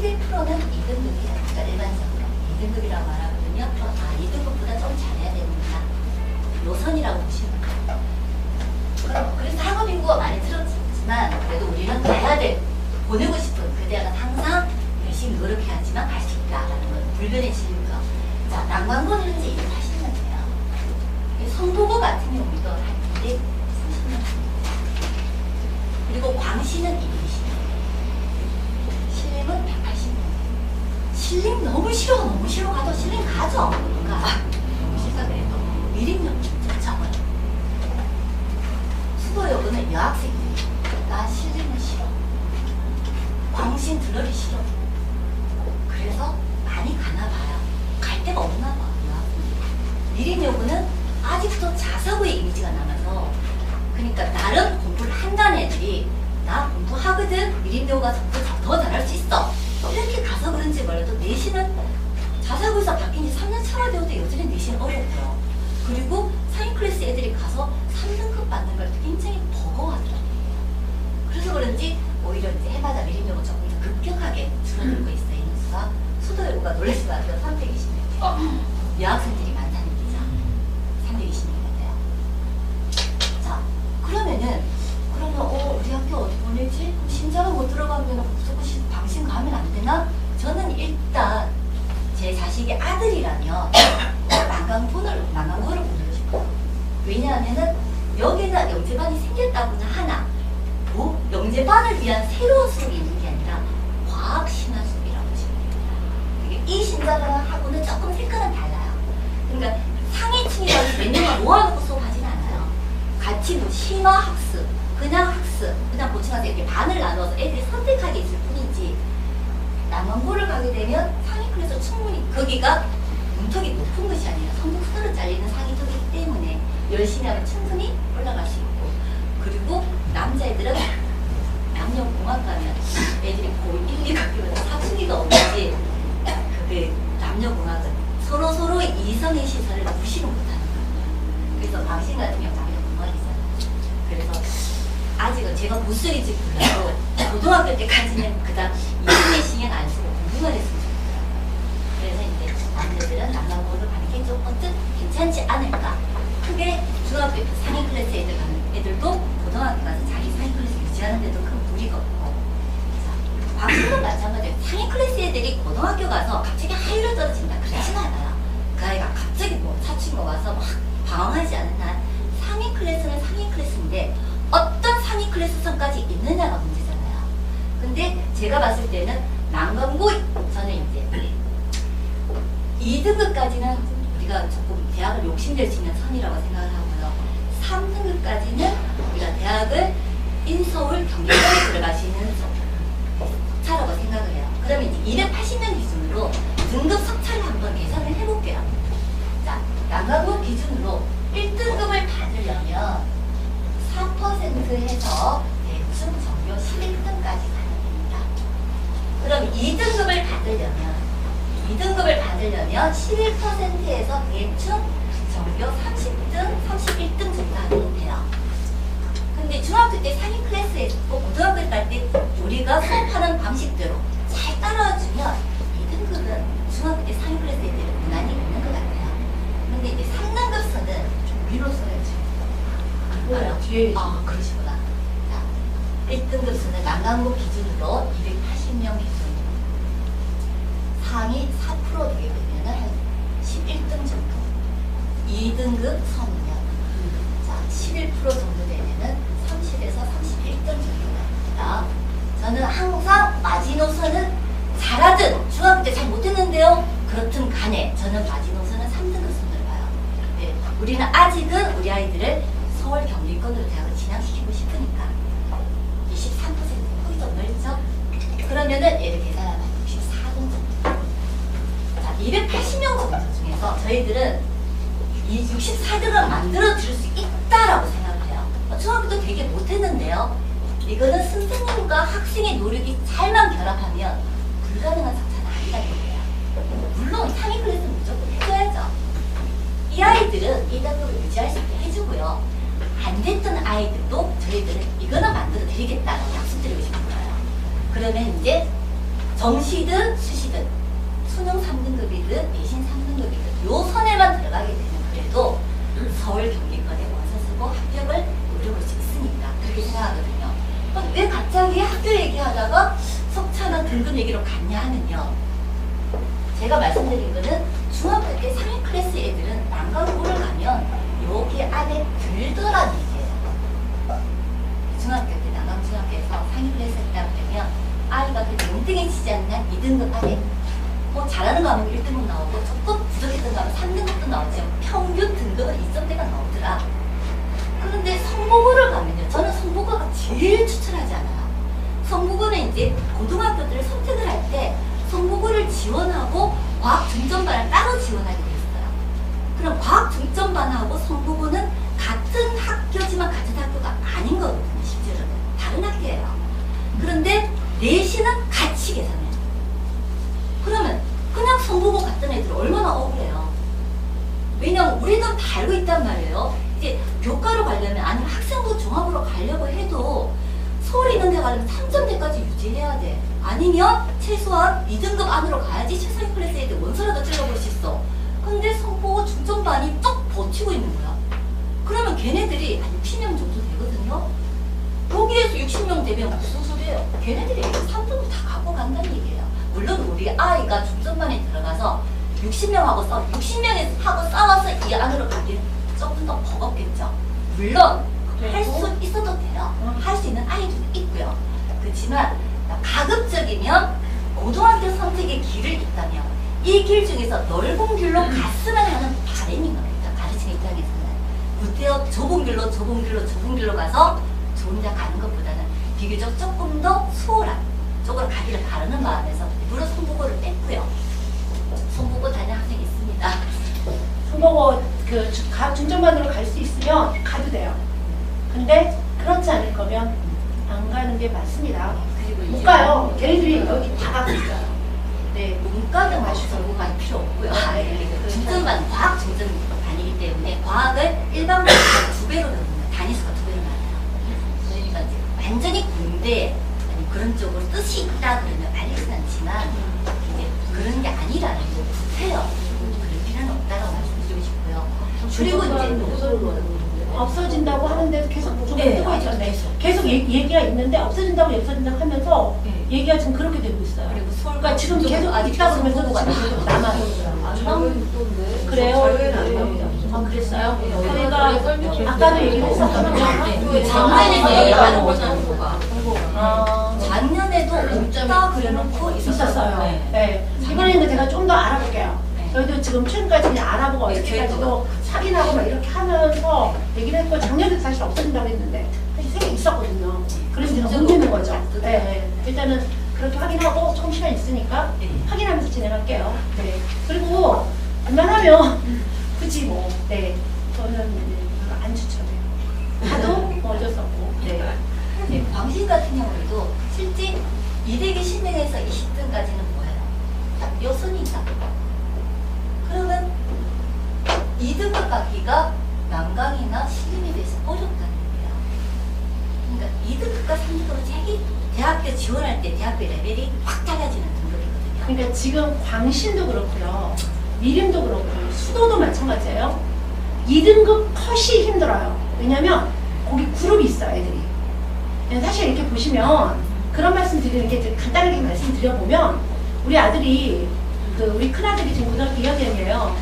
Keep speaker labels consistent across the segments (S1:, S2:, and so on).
S1: 11%는 2등급이에요. 그러니까 일반적으로 2등급이라고 말하거든요. 아, 2등급보다 좀 잘해야 되는구나. 노선이라고 보시면 돼요. 그래서 학업 인구가 많이 줄었지만 그래도 우리는 가야 돼. 보내고 싶은 그 대학은 항상 열심히 노력해야지만 갈 수 있다라는 건 불변해지는 거. 자, 난관고는 현재 280명이에요. 성도고 같은 경우도 한 230명. 그리고 광시는 220명. 신림은 180 명. 신림 너무 싫어, 너무 싫어 가도 신림 가죠. 그러니까 싫다 그래도 미림역 정원. 수도여고는 여학생들이 나 신림은 싫어. 광신 들러리 싫어. 그래서 많이 가나 봐요. 갈 데가 없나 봐. 여학생들이. 미림여고는 아직도 자사고의 이미지가 남아서 그러니까 나름 공부를 한다는 애들이 나 공부하거든 미림여고 가서 더, 더 잘할 수 있어 이렇게 가서 그런지 몰라도 내신은 자사고에서 바뀐 지 3년 차가 되어도 여전히 내신 어렵고요. 그리고 상위 클래스 애들이 가서 3등급 받는 걸 굉장히 버거워하더라고요. 그래서 그런지 오히려 이제 해마다 미림여고 조금 더 급격하게 줄어들고 있어요. 인수가 수도 여고가 놀라지 마세요. 320명 여학생들이 많다는 얘기죠 320명 돼요 자 그러면은 그러면 어 우리 학교 어디 보내지? 신자가 못 들어가면 무조건 신- 방신 가면 안 되나? 저는 일단 제 자식이 아들이라면 난강분을 난강고를 보내고 싶어요. 왜냐하면은 여기는 영재반이 생겼다고는 하나 뭐 영재반을 위한 새로운 수업이 있는 게 아니라 과학 신화 수업이라고 보시면 됩니다. 이 신자하고는 조금 색깔은 달라요. 그러니까 상위층이라고 몇 명만 모아놓고 수업하진 않아요. 같이 뭐 심화 학습, 그냥 학습, 그냥 보충학습 이렇게 반을 나눠서 애들이 선택하게 있을 뿐이지 남원고를 가게 되면 상위 클래스 충분히 거기가 문턱이 높은 것이 아니라 성적 수를 잘리는 상위턱이기 때문에 열심히 하면 충분히 올라갈 수 있고 그리고 남자애들은 남녀공학 가면 애들이 고1, 2 가면 사춘기가 오는지 그게 남녀공학은 서로 서로 이성의 시선을 무시를 못하는 거예요. 그래서 방신 같은 경우 남녀공학이잖아요. 그래서 아직은 제가 무술인지 몰라도 고등학교 때까지는 그다음 신경 안 쓰고 공부만 했으면 좋겠더라고요. 그래서 이제 남자들은 남녀공학을 가는 게 조금 괜찮지 않을까. 크게 중학교 때 상위 클래스 애들 가는 애들도 고등학교 가서 자기 상위 클래스 유지하는 데도 큰 무리가 없고 자, 방송은 마찬가지예요. 상위 클래스 애들이 고등학교 가서 갑자기 하위로 떨어진다. 그렇진 않아요. 그 아이가 갑자기 뭐 사춘가 와서 막 방황하지 않은 한 상위 클래스는 상위 클래스인데 상위 클래스 성까지 있느냐가 문제잖아요. 근데 제가 봤을 때는 난강고 저는 이제 2등급까지는 우리가 조금 대학을 욕심낼 수 있는 선이라고 생각을 하고요. 3등급까지는 우리가 대학을 인서울 경기도에 들어갈 수 있는 차라고 생각을 해요. 그러면 이제 280명 기준으로 등급 석차를 한번 계산을 해볼게요. 자, 난강고 기준으로 1등급을 받으려면 4% 해서 대충 전교 11등까지 가능합니다. 그럼 2등급을 받으려면 2등급을 받으려면 11%에서 대충 전교 30등, 31등 정도 하면 돼요. 근데 중학교 때 상위 클래스에 있고 고등학교 갈때 우리가 수업하는 방식대로 잘 따라주면 2등급은 중학교 때 상위 클래스 애들은 무난히 있는 것 같아요. 근데 이제 3등급서는 좀 위로 써야지.
S2: 뭐야, 뒤에
S1: 아, 그러시구나. 자, 1등급 수는 난강고 기준으로 280명 기준. 상위 4% 되게 되면은 한 11등 정도. 2등급 서면 자, 11% 정도 되면은 30에서 31등 정도 됩니다. 저는 항상 마지노선은 잘하든 중학교 때 잘 못했는데요. 그렇든 간에 저는 마지노선은 3등급 선을 봐요. 네, 우리는 아직은 우리 아이들을 서울 경리권으로 대학을 진학시키고 싶으니까 23% 거기도 넓죠? 그러면은 얘를 계산하면 64등 정도. 자, 280명 정도 중에서 저희들은 이 64등을 만들어 줄 수 있다라고 생각을 해요. 어, 중학교 때 되게 못했는데요. 이거는 선생님과 학생의 노력이 잘만 결합하면 불가능한 성차는 아니라는 거예요. 물론 상위 클래스는 무조건 해줘야죠. 이 아이들은 이 등급을 유지할 수 있게 해주고요. 안 됐던 아이들도 저희들은 이거는 만들어 드리겠다고 약속드리고 싶은 거예요. 그러면 이제 정시든 수시든 수능 3등급이든 내신 3등급이든 요 선에만 들어가게 되면 그래도 서울 경기권에 원서 쓰고 합격을 노려볼 수 있으니까 그렇게 생각하거든요. 왜 갑자기 학교 얘기하다가 석차나 등급 얘기로 갔냐 하면요. 제가 말씀드린 거는 중학 여기 안에 들더란 얘기예요. 중학교 때 난강중학교에서 상위 클래스 했다 그러면 아이가 그 치지 않나 2등급 안에 뭐 잘하는 거 하면 1등급 나오고 조금 부족했던 거 하면 3등급도 나오죠. 평균 등급은 2점대가 나오더라. 그런데 성북고를 가면요. 저는 성북고가 제일 추천하지 않아요. 성북고는 이제 고등학교들을 선택을 할 때 성북고를 지원하고 과학 중점반을 따로 있어요. 그럼 과학 중점반하고 성북고는 같은 학교지만 같은 학교가 아닌 거거든요. 실제로는 다른 학교예요. 그런데 내신은 같이 계산해요. 그러면 그냥 성북고 갔던 애들 얼마나 억울해요. 왜냐면 우리는 다 알고 있단 말이에요. 이제 교과로 가려면 아니면 학생부 종합으로 가려고 해도 서울에 있는 데 가려면 3점대까지 유지해야 돼. 아니면 최소한 2등급 안으로 가야지 최상위 클래스 애들 원서라도 찔러볼 수 있어. 근데 성보고 중점반이 쭉 버티고 있는 거야. 그러면 걔네들이 한 60명 정도 되거든요. 거기에서 60명 되면 무슨 소리예요? 걔네들이 3등급 다 갖고 간다는 얘기예요. 물론 우리 아이가 중점반에 들어가서 60명하고 싸워, 60명에 하고 싸워서 이 안으로 가기는 조금 더 버겁겠죠. 물론 할 수 있어도 돼요. 할 수 있는 아이들도 있고요. 그렇지만 가급적이면 고등학교 선택의 길을 있다면 이 길 중에서 넓은 길로 갔으면 하는 바람인 겁니다. 가르치는 입장에서는 구태여 좁은 길로 좁은 길로 좁은 길로 가서 좋은 데 가는 것보다는 비교적 조금 더 수월한 쪽으로 가기를 바라는 마음에서 일부러 송보고를 뺐고요. 송보고 다니는 학생이 있습니다.
S2: 손보고 그 중점반으로 갈 수 있으면 가도 돼요. 근데 그렇지 않을 거면 안 가는 게 맞습니다. 못 가요. 걔네들이 여기 다 가고 있어요. 네.
S1: 문과는 마시고 갈 필요 없고요.
S2: 아, 네.
S1: 중점반 과학 중점반이기 때문에 과학을 일반고보다 두 배로 배웁니다. 단위수가 두 배로 많아요. 그러니까 이제 완전히 군대 아니 그런 쪽으로 뜻이 있다 그러면 알리진 않지만 이제 그런 게 아니라는 거 구태여 그럴 필요는 없다고 말씀드리고 싶고요. 그리고 이제
S2: 없어진다고 하는데도 계속 무조건
S1: 네,
S2: 뜨고. 네.
S1: 계속.
S2: 계속 얘- 얘기 가 있는데 없어진다고 없어진다고 하면서
S1: 네.
S2: 얘기가 지금 그렇게 되고 있어요.
S1: 그리고 서울
S2: 그러니까 지금 계속 아직 있다 그러면서 지금 계속 남아요. 그래요? 아 그랬어요? 저희가 아까도 얘기를 했었거든요.
S1: 네. 작년에도 얘기하는 거죠.
S2: 아,
S1: 작년에도 없다 그래놓고
S2: 있었어요.
S1: 네.
S2: 네. 이번에는 제가 좀 더 알아볼게요.
S1: 네.
S2: 저희도 지금 최근까지 알아보고
S1: 네,
S2: 어저께까지도 확인하고 막 이렇게 하면서 얘기를 했고 작년에도 사실 없어진다고 했는데 생각 있었거든요. 그래서 제가 옮기는 거죠. 네, 네. 일단은 그렇게 확인하고 조금 시간 있으니까
S1: 네.
S2: 확인하면서 진행할게요. 네. 그리고 웬만하면 굳이 뭐, 네. 저는 네, 별로 안 추천해요. 하도 뭐 어쩔 수 없고. 네.
S1: 네, 광신 같은 경우에도 실제 2대기 신등에서 20등까지는 뭐예요? 여선이다. 그러면 2등급 받기가 난강이나 신림에 비해서 어렵다는 거예요. 그러니까 2등급과 3등급은 자기 대학교 지원할 때 대학교 레벨이 확 달라지는 등급이거든요.
S2: 그러니까 지금 광신도 그렇고요. 미림도 그렇고요. 수도도 마찬가지예요. 2등급 컷이 힘들어요. 왜냐면 거기 그룹이 있어요, 애들이. 사실 이렇게 보시면 그런 말씀 드리는 게 간단하게 말씀드려보면 우리 아들이 그 우리 큰아들이 지금 고등학교 2학년이에요.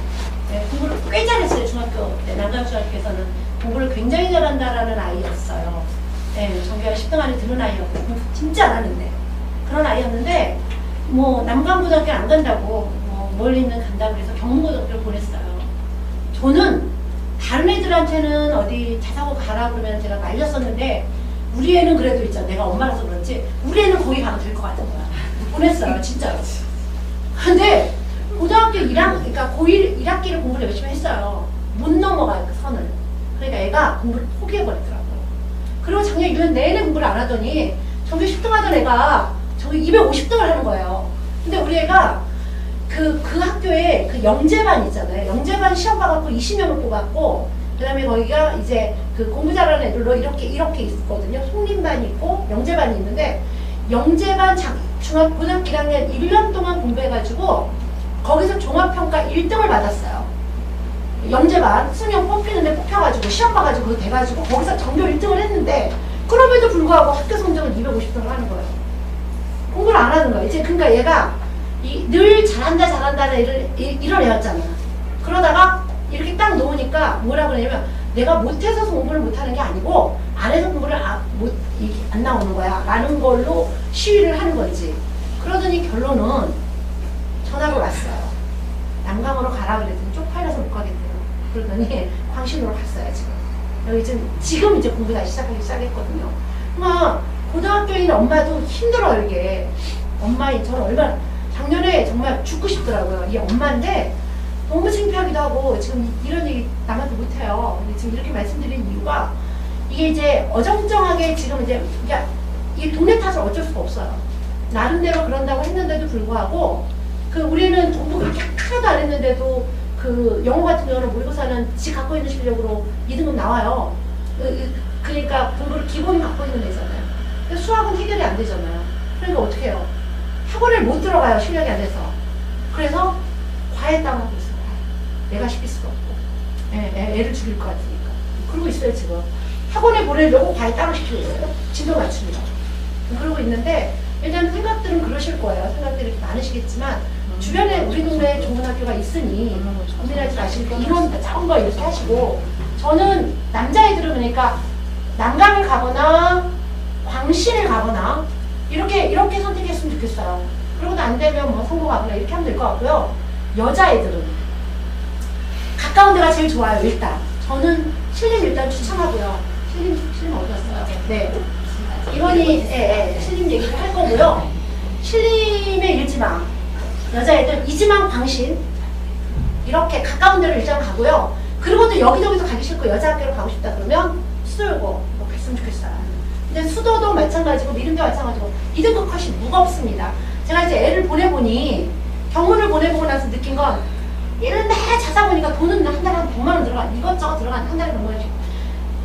S2: 네, 공부를 꽤 잘했어요, 중학교 때. 남강중학교에서는 공부를 굉장히 잘한다라는 아이였어요. 네, 전교한 10등 안에 드는 아이였고 공부 진짜 안 하는데 그런 아이였는데 뭐 남강고등학교 안 간다고 뭐 멀리 있는 간다고 해서 경문고등학교를 보냈어요. 저는 다른 애들한테는 어디 자사고 가라 그러면 제가 말렸었는데 우리 애는 그래도 있잖아. 내가 엄마라서 그렇지. 우리 애는 거기 가면 될 것 같은 거야. 보냈어요, 진짜로. 근데 고등학교 1학, 그러니까 고1 1학기를 공부를 열심히 했어요. 못 넘어가요, 그 선을. 그러니까 애가 공부를 포기해버리더라고요. 그리고 작년 1년 내내 공부를 안 하더니 전교 10등 하던 애가 저기 250등을 하는 거예요. 근데 우리 애가 그, 그 학교에 그 영재반 있잖아요. 영재반 시험 봐갖고 20명을 뽑았고, 그 다음에 거기가 이제 그 공부 잘하는 애들로 이렇게, 이렇게 있거든요. 송림반이 있고, 영재반이 있는데, 영재반 작, 중학 고등학교 1학년 1년 동안 공부해가지고 거기서 종합평가 1등을 받았어요. 영재반 수능 뽑히는데 뽑혀가지고 시험 봐가지고 그거 돼가지고 거기서 전교 1등을 했는데 그럼에도 불구하고 학교 성적은 250등을 하는 거예요. 공부를 안 하는 거예요. 이제 그러니까 얘가 이, 늘 잘한다 잘한다는 이런, 이- 이런 애였잖아. 그러다가 이렇게 딱 놓으니까 뭐라 그러냐면 내가 못해서 공부를 못하는 게 아니고 안 해서 공부를 아, 못, 이게 안 나오는 거야. 라는 걸로 시위를 하는 거지. 그러더니 결론은 전화가 왔어요. 난강으로 가라 그랬더니 쪽팔려서 못 가겠대요. 그러더니 광신으로 갔어요, 지금. 여기 지금, 지금 이제 공부 다시 시작하기 시작했거든요. 그러니까 고등학교인 엄마도 힘들어요, 이게. 엄마인 저는 얼마나, 작년에 정말 죽고 싶더라고요. 이 엄마인데 너무 창피하기도 하고 지금 이- 이런 얘기 남한테 못해요. 근데 지금 이렇게 말씀드린 이유가 이게 이제 어정쩡하게 지금 이제 이게 이 동네 탓을 어쩔 수가 없어요. 나름대로 그런다고 했는데도 불구하고 그 우리는 공부 그렇게 하나도 안 했는데도 그 영어 같은 경우는 모의고사는 지 갖고 있는 실력으로 2등급 나와요. 그- 그러니까 공부를 기본이 갖고 있는 애잖아요. 수학은 해결이 안 되잖아요. 그러니까 어떻게 해요? 학원을 못 들어가요. 실력이 안 돼서. 그래서 과외 당하고 있어요. 내가 시킬 수가 없고. 애, 애, 애를 죽일 것 같으니까. 그러고 있어요, 지금. 학원에 보내려고 과외 따로 시키고 있어요. 진도 맞춥니다. 그러고 있는데, 일단 생각들은 그러실 거예요. 생각들이 많으시겠지만, 주변에 우리 동네에 좋은 학교가 있으니, 고민하지 마시고, 인원 작은 거 이렇게 하시고, 저는 남자애들은 그러니까, 난강을 가거나, 광신을 가거나, 이렇게, 이렇게 선택했으면 좋겠어요. 그러고도 안 되면 뭐 성공 가거나 이렇게 하면 될 것 같고요. 여자애들은, 가까운 데가 제일 좋아요, 일단. 저는 신림 일단 추천하고요. 신림, 신림 어디 갔어요? 네. 이번이 예, 예, 신림 얘기를 할 거고요. 신림의 일지망, 여자애들 이지망 광신 이렇게 가까운 데로 일단 가고요. 그리고 또 여기저기서 가기 싫고 여자 학교로 가고 싶다 그러면 수도여고 뭐 갔으면 좋겠어요. 근데 수도도 마찬가지고 미림도 마찬가지고 이등급 컷이 무겁습니다. 제가 이제 애를 보내보니 경문을 보내보고 나서 느낀 건 얘를 매 찾아보니까 돈은 한 달에 한 100만 원 들어가 이것저것 들어가 한 달에 100만 원씩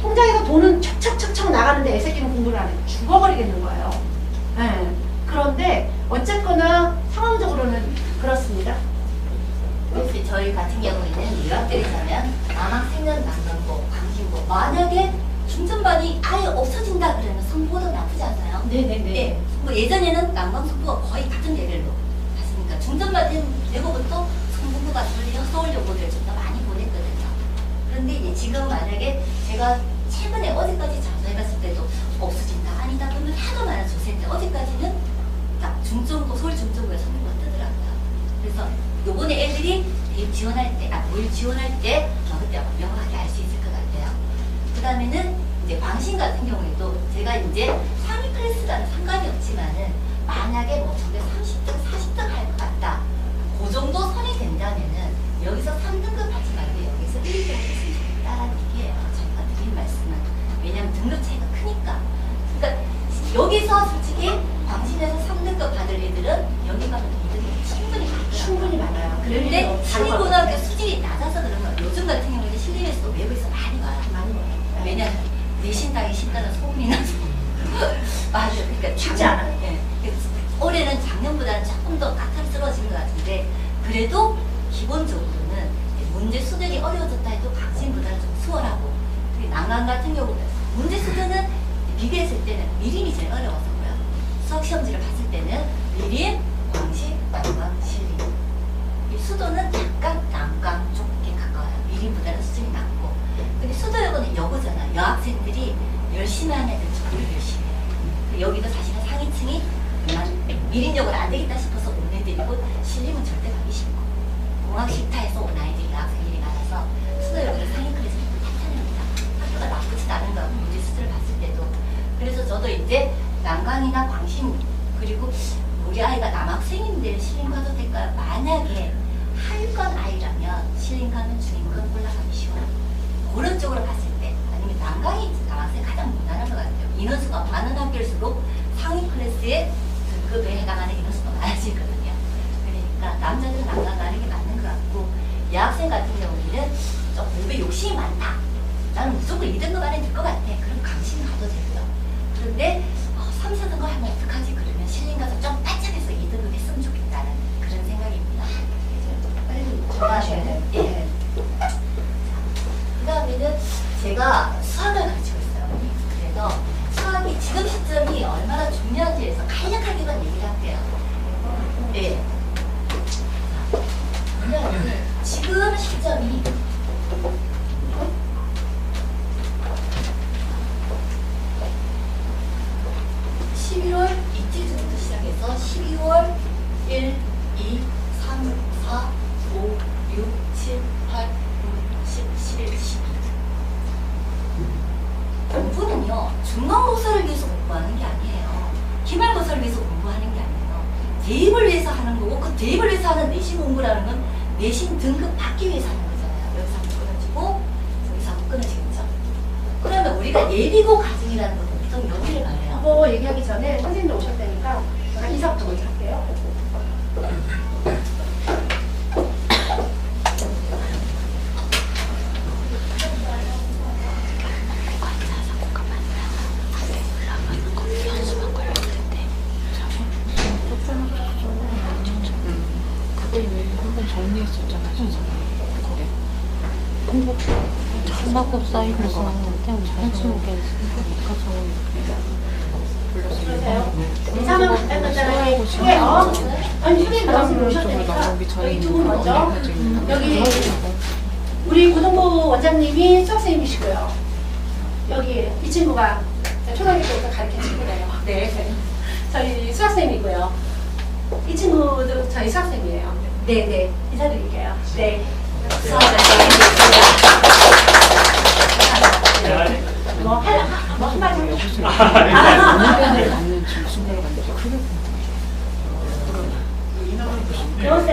S2: 통장에서 돈은 척척척척 나가는데 애새끼는 공부를 안 해. 죽어버리겠는 거예요. 예. 그런데 어쨌거나 상황적으로는 그렇습니다.
S1: 혹시 저희 같은 경우에는 유학들이자면 남학 생년 남경고, 광신고 만약에 중전반이 아예 없어진다 그러면 성부도 나쁘지 않아요.
S2: 네네네.
S1: 예, 뭐 예전에는 남광성부가 거의 같은 레벨로 갔으니까 중전반 되고부터 성부가 서울여고를 좀 더 많이 보냈거든요. 그런데 이제 지금 만약에 제가 최근에 어제까지 자수해봤을 때도 없어진다 아니다 그러면 하도 많은 조세인데 어제까지는 딱 중점고 서울 중점고에 성부가 뜨더라고요. 그래서 요번에 애들이 대입 지원할 때, 아, 모의 지원할 때, 어, 그때 아마 명확하게 알 수 있을 것 같아요. 그 다음에는 이제 광신 같은 경우에도 제가 이제 상위 클래스라는 상관이 없지만은 만약에 뭐 저게 30등, 40등 할 것 같다. 그 정도 선이 된다면은 난강 같은 경우 문제 수준은 비교했을 때는 미림이 제일 어려워서고요. 수학 시험지를 봤을 때는 미림, 광신, 난강, 신림 이 수도는 약간 난강 쪽에 가까워요. 미림보다는 수준이 낮고. 근데 수도여고는 여고잖아. 여학생들이 열심히 하는 애들 정말 열심히 해요. 그 여기도 사실은 상위층이 난 미림여고는 안 되겠다 싶어서 온 애들이고 신림은 절대 가기 싫고 공학 싫다해서 온 아이들이 여학생들이 많아서 수도여고는 상위 클래스 탄탄합니다. 학교가 나쁘지 않은 거야. 문제 수준을 봤을 때도. 그래서 저도 이제 난강이나 광신 그리고 우리 아이가 남학생인데 신림 가도 될까요? 만약에 할건 아이라면 신림 가면 중임권 올라가기 쉬워요. 그런 쪽으로 봤을 때 아니면 난강이 남학생 가장 무난한 것 같아요. 인원수가 많은 학교일수록 상위 클래스의 등급에 해당하는 인원수가 많아지거든요. 그러니까 남자들은 난강 가는 게 맞는 것 같고 여학생 같은 경우에는 좀 공부에 욕심이 많다. 나는 무조건 2등급 안에 들 것 같아. 그럼 강신 가도 되고요. 그런데 어, 3, 4등급 하 11월 이틀부터 시작해서 12월 1, 2, 3, 4, 5, 6, 7, 8, 9, 10, 11, 12. 공부는요, 중간고사를 위해서 공부하는 게 아니에요. 기말고사를 위해서 공부하는 게 아니에요. 대입을 위해서 하는 거고, 그 대입을 위해서 하는 내신 공부라는 건 내신 등급 받기 위해서 하는 거잖아요. 여기서 한번 끊어지고, 여기서 한번 끊어지겠죠. 그러면 우리가 예비고 과정이라는 것도 보통 여기
S2: 그거 얘기하기 전에 선생님도 오셨다니까 제가 인사부터 먼저 할게요.
S3: 그거 왜 한번 정리했었잖아, 진짜. 그게.
S4: 한바구 사이드에서 그냥 자연스럽게
S2: 그러세요? 인사만 간단간단하게 해요. 분 먼저. 여기 우리 고등부 원장님이 수학생님이시고요. 여기 이 친구가 초등학교 때부터 가르친 친구래요. 네. 저희 수학생이고요. 이 친구도 저희 수학생이에요. 네, 네. 인사드릴게요. 네. 뭐, 할, 뭐 한마디 해주세요.
S3: 오늘 은